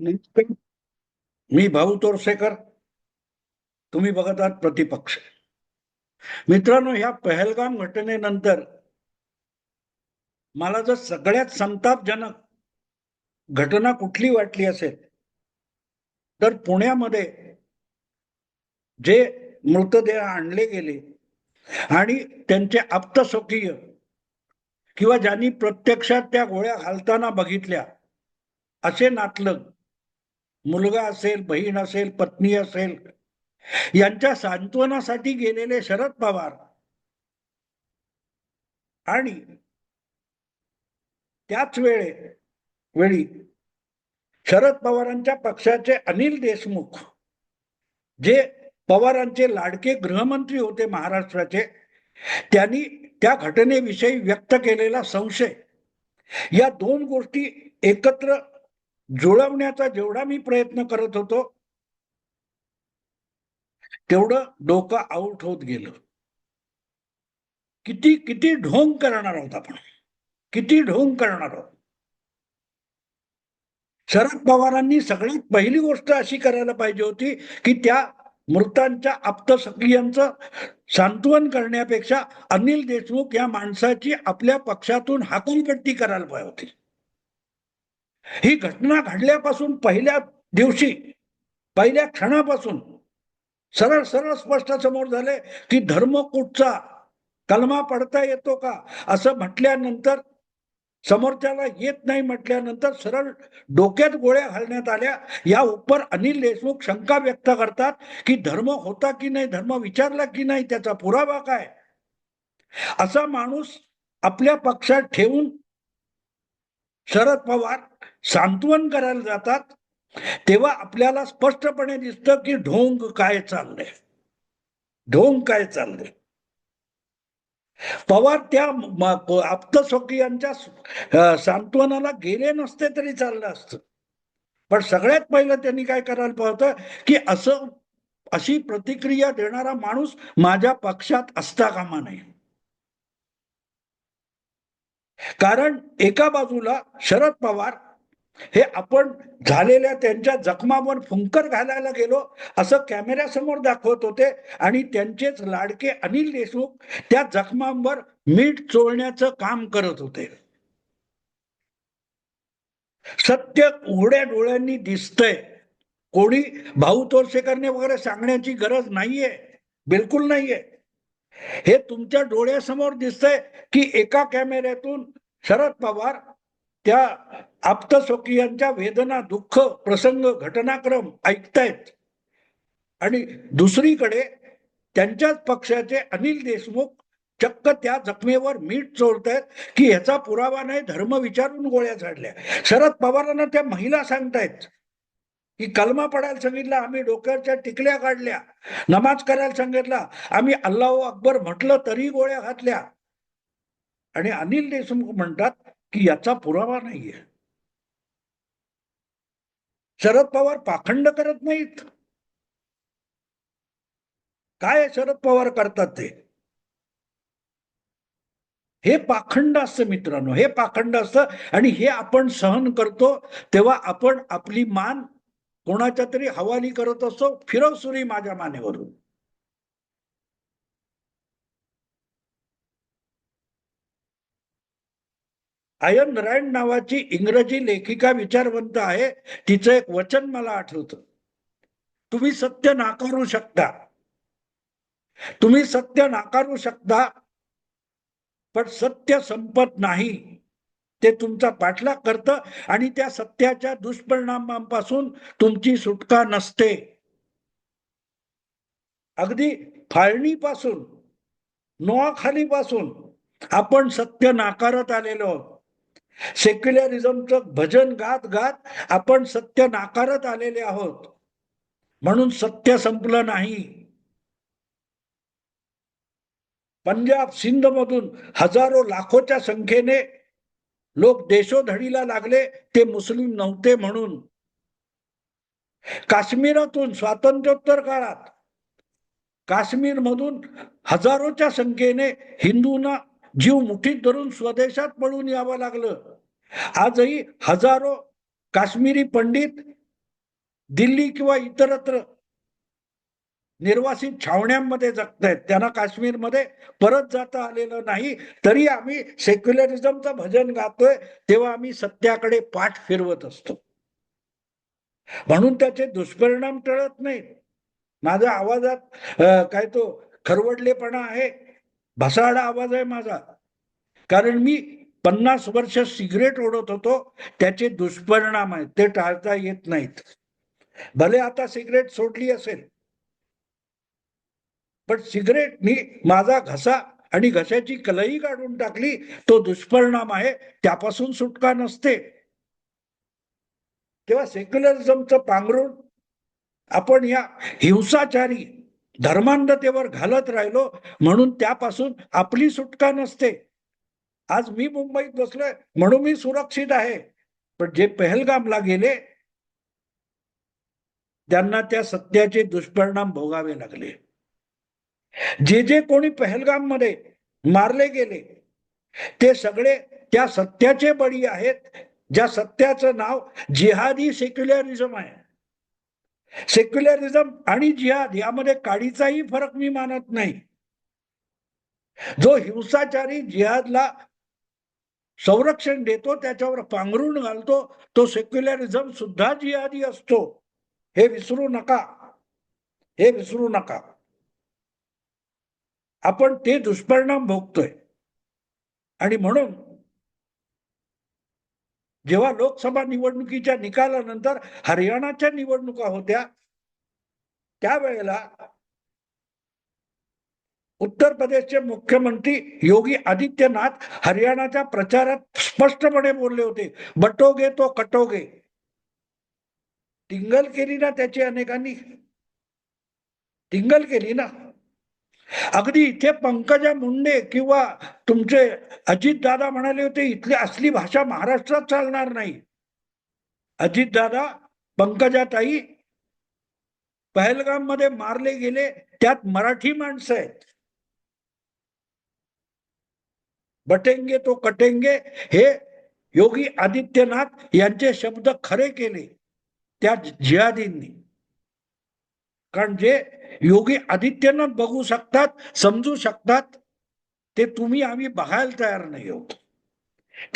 मी भाऊ तोरसेकर तुम्ही बघत आहात प्रतिपक्ष. मित्रांनो ह्या पहलगाम घटनेनंतर मला जर सगळ्यात संतापजनक घटना कुठली वाटली असेल तर पुण्यामध्ये जे मृतदेह आणले गेले आणि त्यांचे आप्तस्वकीय किंवा ज्यांनी प्रत्यक्षात त्या गोळ्या घालताना बघितल्या असे नातलग मुलगा असेल बहीण असेल पत्नी असेल यांच्या सांत्वनासाठी गेलेले शरद पवार आणि त्याच वेळे वेळी शरद पवारांच्या पक्षाचे अनिल देशमुख जे पवारांचे लाडके गृहमंत्री होते महाराष्ट्राचे त्यांनी त्या घटनेविषयी व्यक्त केलेला संशय. या दोन गोष्टी एकत्र जुळवण्याचा जेवढा मी प्रयत्न करत होतो तेवढं डोकं आऊट होत गेलं. किती किती ढोंग करणार आहोत आपण? किती ढोंग करणार आहोत? शरद पवारांनी सगळ्यात पहिली गोष्ट अशी करायला पाहिजे होती की त्या मृतांच्या आप्तसखियांचं सांत्वन करण्यापेक्षा अनिल देशमुख या माणसाची आपल्या पक्षातून हाकलपट्टी करायला पाहिजे होती. ही घटना घडल्यापासून पहिल्या दिवशी पहिल्या क्षणापासून सरळ सरळ स्पष्ट समोर झाले की धर्म कुठचा कलमा पडता येतो का? असं म्हटल्यानंतर समोरच्याला येत नाही म्हटल्यानंतर सरळ डोक्यात गोळ्या घालण्यात आल्या. या उपर अनिल देशमुख शंका व्यक्त करतात की धर्म होता की नाही धर्म विचारला की नाही त्याचा पुरावा काय? असा माणूस आपल्या पक्षात ठेवून शरद पवार सांत्वन करायला जातात तेव्हा आपल्याला स्पष्टपणे दिसतं की ढोंग काय चाललंय. ढोंग काय चाललंय. पवार त्या आप्तस्वकीयांच्या सांत्वनाला गेले नसते तरी चाललं असतं. पण सगळ्यात पहिलं त्यांनी काय करायला पाहतं की असं अशी प्रतिक्रिया देणारा माणूस माझ्या पक्षात असता कामा नये. कारण एका बाजूला शरद पवार हे आपण झालेल्या त्यांच्या जखमावर फुंकर घालायला गेलो असं कॅमेऱ्यासमोर दाखवत होते आणि त्यांचेच लाडके अनिल देशमुख त्या जखमांवर मीठ चोळण्याचं काम करत होते. सत्य उघड्या डोळ्यांनी दिसतंय. कोणी भाऊ तोरसेकरने वगैरे सांगण्याची गरज नाहीये बिलकुल नाहीये. हे तुमच्या डोळ्यासमोर दिसतंय की एका कॅमेऱ्यातून शरद पवार त्या आप्तस्वकीयांच्या वेदना दुःख प्रसंग घटनाक्रम ऐकतायत. आणि दुसरीकडे त्यांच्याच पक्षाचे अनिल देशमुख चक्क त्या जखमेवर मीठ चोरतायत की ह्याचा पुरावा नाही धर्म विचारून गोळ्या झाडल्या. शरद पवारांना त्या महिला सांगतायत की कलमा पडायला सांगितलं आम्ही डोक्याच्या टिकल्या काढल्या नमाज करायला सांगितला आम्ही अल्लाह अकबर म्हटलं तरी गोळ्या घातल्या. आणि अनिल देशमुख म्हणतात की याचा पुरावा नाहीये. शरद पवार पाखंड करत नाहीत. काय शरद पवार करतात ते? हे पाखंड असतं मित्रांनो हे पाखंड असतं आणि हे आपण सहन करतो तेव्हा आपण आपली मान कोणाच्या तरी हवाली करत असतो फिरव सुरी माझ्या मानेवरून. आयन रँड नावाची इंग्रजी लेखिका विचारवंत आहे. तिचं एक वचन मला आठवतं. तुम्ही सत्य नाकारू शकता. तुम्ही सत्य नाकारू शकता पण सत्य संपत नाही. ते तुमचा पाठलाग करतं आणि त्या सत्याच्या दुष्परिणामांपासून तुमची सुटका नसते. अगदी फाळणीपासून नोआखालीपासून आपण सत्य नाकारत आलेलो सेक्युलरिझमचं भजन गात गात आपण सत्य नाकारत आलेले आहोत. म्हणून सत्य संपलं नाही. पंजाब सिंध मधून हजारो लाखोच्या संख्येने लोक देशोधडीला लागले ते मुस्लिम नव्हते म्हणून. काश्मीरातून स्वातंत्र्योत्तर काळात काश्मीर मधून हजारोच्या संख्येने हिंदूंना जीव मुठीत धरून स्वदेशात पळून यावं लागलं. आजही हजारो काश्मीरी पंडित दिल्ली किंवा इतरत्र निर्वासित छावण्यांमध्ये जगतायत. त्यांना काश्मीरमध्ये परत जाता आलेलं नाही. तरी आम्ही सेक्युलरिझमचं भजन गातोय तेव्हा आम्ही सत्याकडे पाठ फिरवत असतो. म्हणून त्याचे दुष्परिणाम टळत नाहीत. माझ्या आवाजात काय तो खरवडलेपणा आहे. भसाडा आवाज आहे माझा. कारण मी पन्नास वर्ष सिगरेट ओढत होतो त्याचे दुष्परिणाम आहेत. ते टाळता येत नाहीत. भले आता सिगरेट सोडली असेल पण सिगरेटनी माझा घसा आणि घशाची कलई काढून टाकली तो दुष्परिणाम आहे त्यापासून सुटका नसते. तेव्हा सेक्युलरिझमचं पांघरून आपण या हिंसाचारी धर्मांधतेवर घालत राहिलो म्हणून त्यापासून आपली सुटका नसते. आज मी मुंबईत बसलोय म्हणून मी सुरक्षित आहे. पण जे पहलगामला गेले त्यांना त्या सत्याचे दुष्परिणाम भोगावे लागले. जे जे कोणी पहलगाममध्ये मारले गेले ते सगळे त्या सत्याचे बळी आहेत. ज्या सत्याचं नाव जिहादी सेक्युलरिझम आहे. सेक्युलरिझम आणि जिहाद यामध्ये काडीचाही फरक मी मानत नाही. जो हिंसाचारी जिहादला संरक्षण देतो त्याच्यावर पांघरून घालतो तो सेक्युलरिझम सुद्धा जिहादी असतो. हे विसरू नका. हे विसरू नका. आपण ते दुष्परिणाम भोगतोय. आणि म्हणून जेव्हा लोकसभा निवडणुकीच्या निकालानंतर हरियाणाच्या निवडणुका होत्या त्यावेळेला उत्तर प्रदेशचे मुख्यमंत्री योगी आदित्यनाथ हरियाणाच्या प्रचारात स्पष्टपणे बोलले होते बटोगे तो कटोगे. टिंगल केली ना त्याची अनेकांनी टिंगल केली ना अगदी इथे पंकजा मुंडे किंवा तुमचे अजित दादा म्हणाले होते इथली असली भाषा महाराष्ट्रात चालणार नाही. अजित दादा पंकजाताई पहलगाममध्ये मारले गेले त्यात मराठी माणसं आहेत. बटेंगे तो कटेंगे हे योगी आदित्यनाथ यांचे शब्द खरे केले त्या जिहादींनी. कारण जे योगी आदित्यनाथ बघू शकतात समजू शकतात ते तुम्ही आम्ही बघायला तयार नाही आहोत.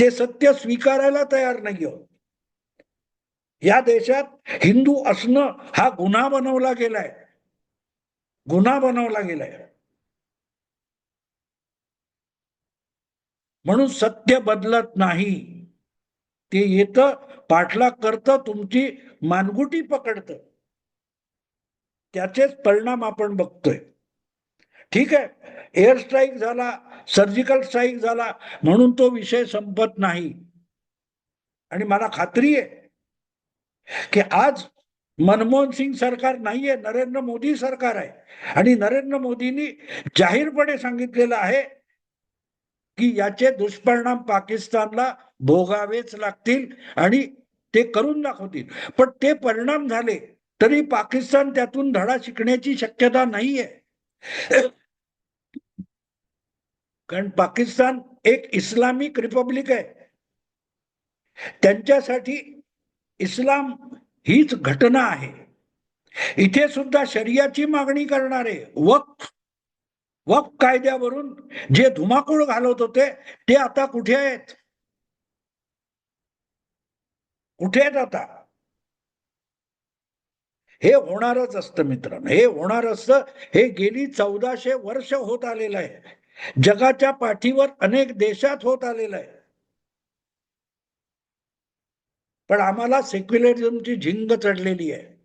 ते सत्य स्वीकारायला तयार नाही आहोत. या देशात हिंदू असणं हा गुन्हा बनवला गेलाय. गुन्हा बनवला गेलाय. म्हणून सत्य बदलत नाही. ते येतं पाठलाग करतं तुमची मानगुटी पकडतं. त्याचेच परिणाम आपण बघतोय. ठीक आहे. एअर स्ट्राईक झाला सर्जिकल स्ट्राईक झाला म्हणून तो विषय संपत नाही. आणि मला खात्री आहे की आज मनमोहन सिंग सरकार नाहीये नरेंद्र मोदी सरकार आहे. आणि नरेंद्र मोदींनी जाहीरपणे सांगितलेलं आहे की याचे दुष्परिणाम पाकिस्तानला भोगावेच लागतील आणि ते करून दाखवतील. पण ते परिणाम झाले तरी पाकिस्तान त्यातून धडा शिकण्याची शक्यता नाहीये. कारण पाकिस्तान एक इस्लामिक रिपब्लिक आहे. त्यांच्यासाठी इस्लाम हीच घटना आहे. इथे सुद्धा शरियाची मागणी करणारे वक्फ वक्फ कायद्यावरून जे धुमाकूळ घालत होते ते आता कुठे आहेत? कुठे आहेत आता? हे होणारच असतं मित्रांनो. हे होणार असतं. हे गेली चौदाशे वर्ष होत आलेलं आहे. जगाच्या पाठीवर अनेक देशात होत आलेलं आहे. पण आम्हाला सेक्युलरिझमची झिंग चढलेली आहे.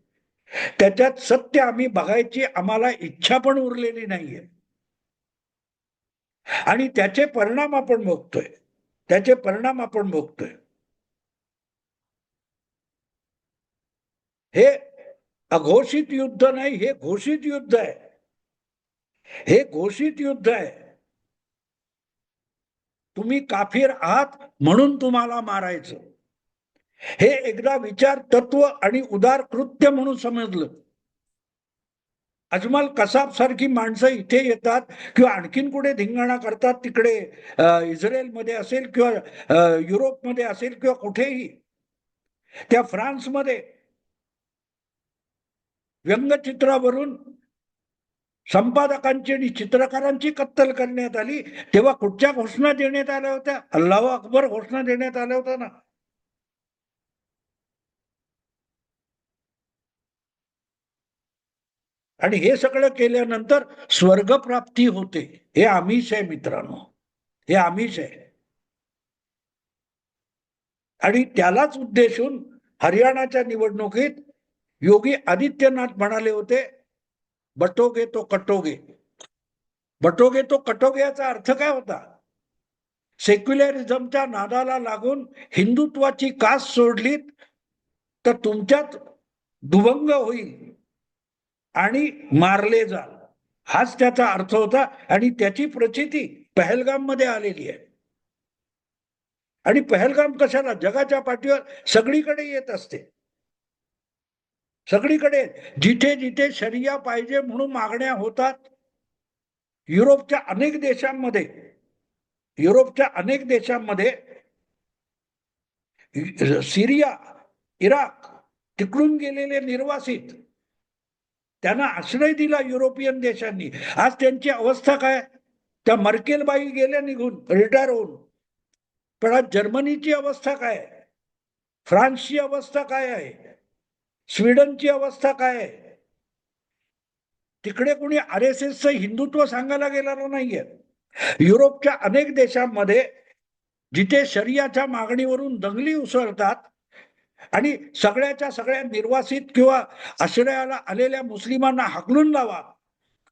त्याच्यात सत्य आम्ही बघायची आम्हाला इच्छा पण उरलेली नाहीये. आणि त्याचे परिणाम आपण भोगतोय त्याचे परिणाम आपण भोगतोय हे अघोषित युद्ध नाही हे घोषित युद्ध आहे. हे घोषित युद्ध आहे. तुम्ही काफीर आहात म्हणून तुम्हाला मारायचं. हे एकदा विचार तत्व आणि उदार कृत्य म्हणून समजलं. अजमल कसाब सारखी माणसं इथे येतात किंवा आणखीन कुठे धिंगाणा करतात तिकडे इस्रायलमध्ये असेल किंवा युरोपमध्ये असेल किंवा कुठेही. त्या फ्रान्समध्ये व्यंगचित्रावरून संपादकांची आणि चित्रकारांची कत्तल करण्यात आली. तेव्हा कुठच्या घोषणा देण्यात आल्या होत्या? अल्लाह अकबर घोषणा देण्यात आल्या होत्या ना. आणि हे सगळं केल्यानंतर स्वर्गप्राप्ती होते. हे आमिष आहे मित्रांनो. हे आमिष आहे. आणि त्यालाच उद्देशून हरियाणाच्या निवडणुकीत योगी आदित्यनाथ म्हणाले होते बटोगे तो कटोगे. बटोगे तो कटोगे याचा अर्थ काय होता? सेक्युलरिझमच्या नादाला लागून हिंदुत्वाची कास सोडलीत तर तुमच्यात दुभंग होईल आणि मारले जाल. हाच त्याचा अर्थ होता आणि त्याची प्रचिती पहलगाममध्ये आलेली आहे. आणि पहलगाम कशाला? जगाच्या पाठीवर सगळीकडे येत असते. सगळीकडे जिथे जिथे शरिया पाहिजे म्हणून मागण्या होतात युरोपच्या अनेक देशांमध्ये युरोपच्या अनेक देशांमध्ये सिरिया इराक तिकडून गेलेले निर्वासित त्यांना आश्रय दिला युरोपियन देशांनी. आज त्यांची अवस्था काय? त्या मर्केलबाई गेल्या निघून रिटायर होऊन. पण आज जर्मनीची अवस्था काय? फ्रान्सची अवस्था काय आहे? स्वीडनची अवस्था काय आहे? तिकडे कोणी आर एस एसचं हिंदुत्व सांगायला गेलेलं नाहीये. युरोपच्या अनेक देशांमध्ये जिथे शरियाच्या मागणीवरून दंगली उसळतात आणि सगळ्याच्या सगळ्या निर्वासित किंवा आश्रयाला आलेल्या मुस्लिमांना हाकलून लावा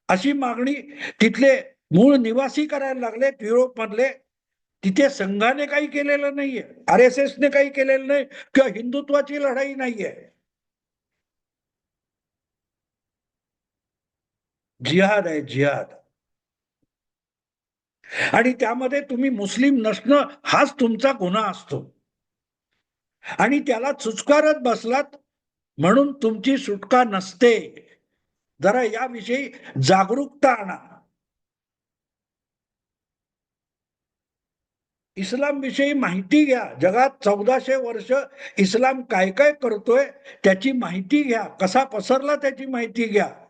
अशी मागणी तिथले मूळ निवासी करायला लागलेत युरोपमधले. तिथे संघाने काही केलेलं नाहीये आर एस एसने काही केलेलं नाही किंवा हिंदुत्वाची लढाई नाहीये. जिहाद आहे जिहाद. आणि त्यामध्ये तुम्ही मुस्लिम नसणं हाच तुमचा गुन्हा असतो. आणि त्याला चुचकारत बसलात म्हणून तुमची सुटका नसते. जरा याविषयी जागरूकता आणा. इस्लाम विषयी माहिती घ्या. जगात चौदाशे वर्ष इस्लाम काय काय करतोय त्याची माहिती घ्या. कसा पसरला त्याची माहिती घ्या.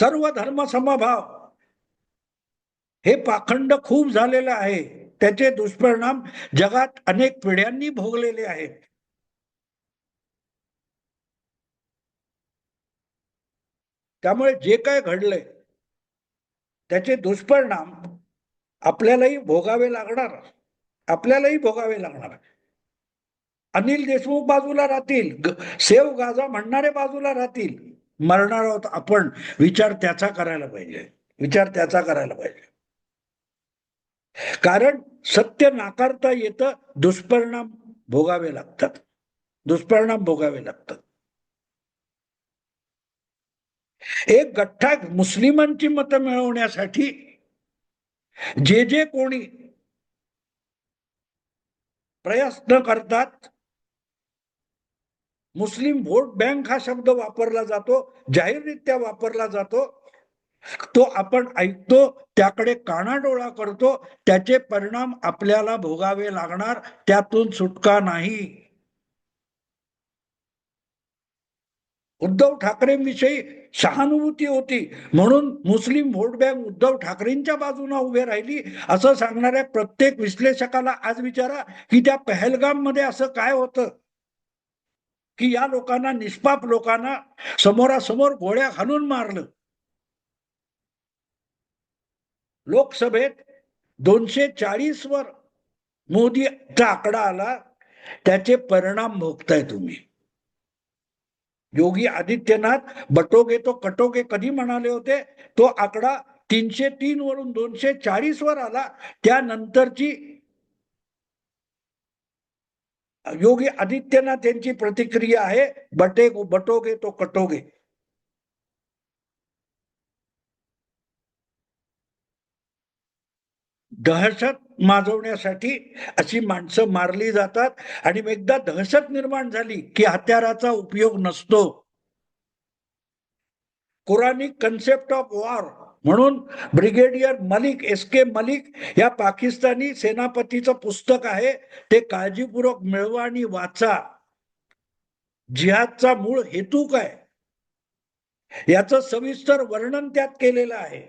सर्व धर्म समभाव. हे पाखंड खूप झालेलं आहे. त्याचे दुष्परिणाम जगात अनेक पिढ्यांनी भोगलेले आहेत. त्यामुळे जे काय घडलंय त्याचे दुष्परिणाम आपल्यालाही भोगावे लागणार. आपल्यालाही भोगावे लागणार. अनिल देशमुख बाजूला राहतील. सेव गाजा म्हणणारे बाजूला राहतील. मरणार आहोत आपण. विचार त्याचा करायला पाहिजे. विचार त्याचा करायला पाहिजे. कारण सत्य नाकारता येतं दुष्परिणाम भोगावे लागतात. दुष्परिणाम भोगावे लागतात. एक गठ्ठा मुस्लिमांची मतं मिळवण्यासाठी जे जे कोणी प्रयत्न करतात मुस्लिम व्होट बँक हा शब्द वापरला जातो जाहीररित्या वापरला जातो. तो आपण ऐकतो त्याकडे कानाडोळा करतो त्याचे परिणाम आपल्याला भोगावे लागणार त्यातून सुटका नाही. उद्धव ठाकरेंविषयी सहानुभूती होती. म्हणून मुस्लिम व्होट बँक उद्धव ठाकरेंच्या बाजूने उभे राहिली. असं सांगणाऱ्या प्रत्येक विश्लेषकाला आज विचारा की त्या पहलगाममध्ये असं काय होतं? की या लोकांना निष्पाप लोकांना समोरासमोर गोळ्या घालून मारलं. लोकसभेत दोनशे चाळीस वर मोदीचा आकडा आला त्याचे परिणाम भोगताय तुम्ही. योगी आदित्यनाथ बटोगे तो कटोगे कधी म्हणाले होते? तो आकडा तीनशे तीन वरून दोनशे चाळीस वर आला. त्यानंतरची योगी आदित्यनाथ यांची प्रतिक्रिया आहे बटे बटोगे तो कटोगे. दहशत माजवण्यासाठी अशी माणसं मारली जातात आणि एकदा दहशत निर्माण झाली की हत्याराचा उपयोग नसतो. कुरानिक कन्सेप्ट ऑफ वॉर म्हणून brigadier Malik S K Malik या पाकिस्तानी सेनापतीचं पुस्तक आहे ते काळजीपूर्वक मिळवा आणि वाचा. जिहादचा मूळ हेतू काय याच सविस्तर वर्णन त्यात केलेलं आहे.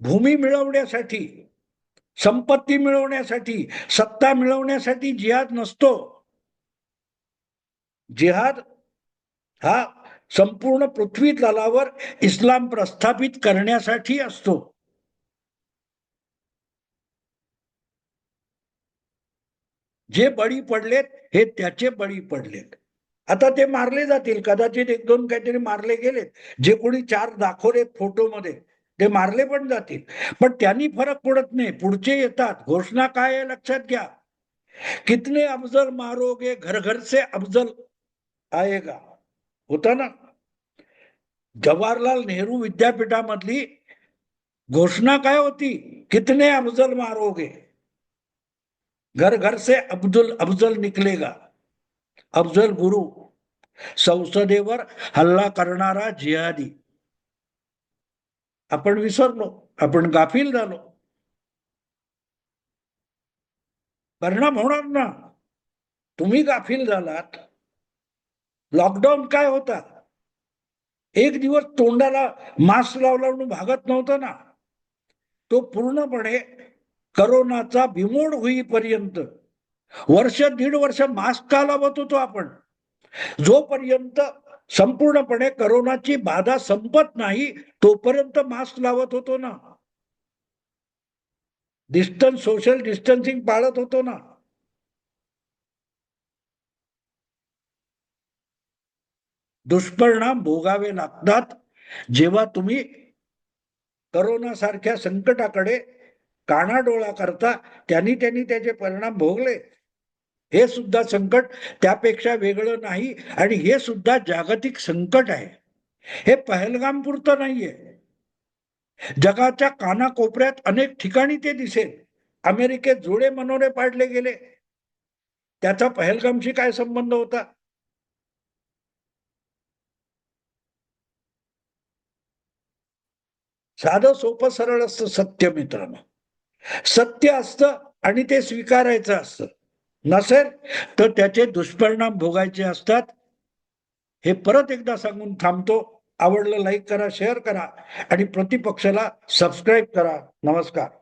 भूमी मिळवण्यासाठी संपत्ती मिळवण्यासाठी सत्ता मिळवण्यासाठी जिहाद नसतो. जिहाद हा संपूर्ण पृथ्वी तलावर इस्लाम प्रस्थापित करण्यासाठी असतो. जे बळी पडलेत हे त्याचे बळी पडलेत. आता ते मारले जातील. कदाचित एक दोन काहीतरी मारले गेलेत. जे कोणी चार दाखवलेत फोटोमध्ये ते मारले पण जातील. पण त्यांनी फरक पडत नाही. पुढचे येतात. घोषणा काय आहे लक्षात घ्या. कितने अफजल मारोगे घर घर से अफजल आएगा होता ना. जवाहरलाल नेहरू विद्यापीठामधली घोषणा काय होती? कितने अफजल मारोगे? घर घर से अब्दुल अफजल निकलेगा. अफजल गुरु. संसदेवर हल्ला करणारा जिहादी. आपण विसरलो. आपण गाफील झालो. परिणाम होणार ना. तुम्ही गाफील झालात. लॉकडाऊन काय होता? एक दिवस तोंडाला मास्क लावला म्हणून भागत नव्हतं ना. तो पूर्णपणे करोनाचा बिमोड होईपर्यंत वर्ष दीड वर्ष मास्क का लावत होतो आपण? जोपर्यंत संपूर्णपणे करोनाची बाधा संपत नाही तोपर्यंत मास्क लावत होतो ना. डिस्टन्स सोशल डिस्टन्सिंग पाळत होतो ना. दुष्परिणाम भोगावे लागतात. जेव्हा तुम्ही करोना सारख्या संकटाकडे कानाडोळा करता त्यांनी त्यांनी त्याचे परिणाम भोगले. हे सुद्धा संकट त्यापेक्षा वेगळं नाही आणि हे सुद्धा जागतिक संकट आहे. हे पहलगाम पुरतं नाहीये. जगाच्या कानाकोपऱ्यात अनेक ठिकाणी ते दिसेल. अमेरिकेत जोडे मनोरे पाडले गेले. त्याचा पहलगामशी काय संबंध होता? साधं सोपं सरळ असतं सत्य मित्रांनो. सत्य असतं आणि ते स्वीकारायचं असतं. नसेल तर त्याचे दुष्परिणाम भोगायचे असतात. हे परत एकदा सांगून थांबतो. आवडलं लाईक करा शेअर करा आणि प्रतिपक्षाला सबस्क्राईब करा. नमस्कार.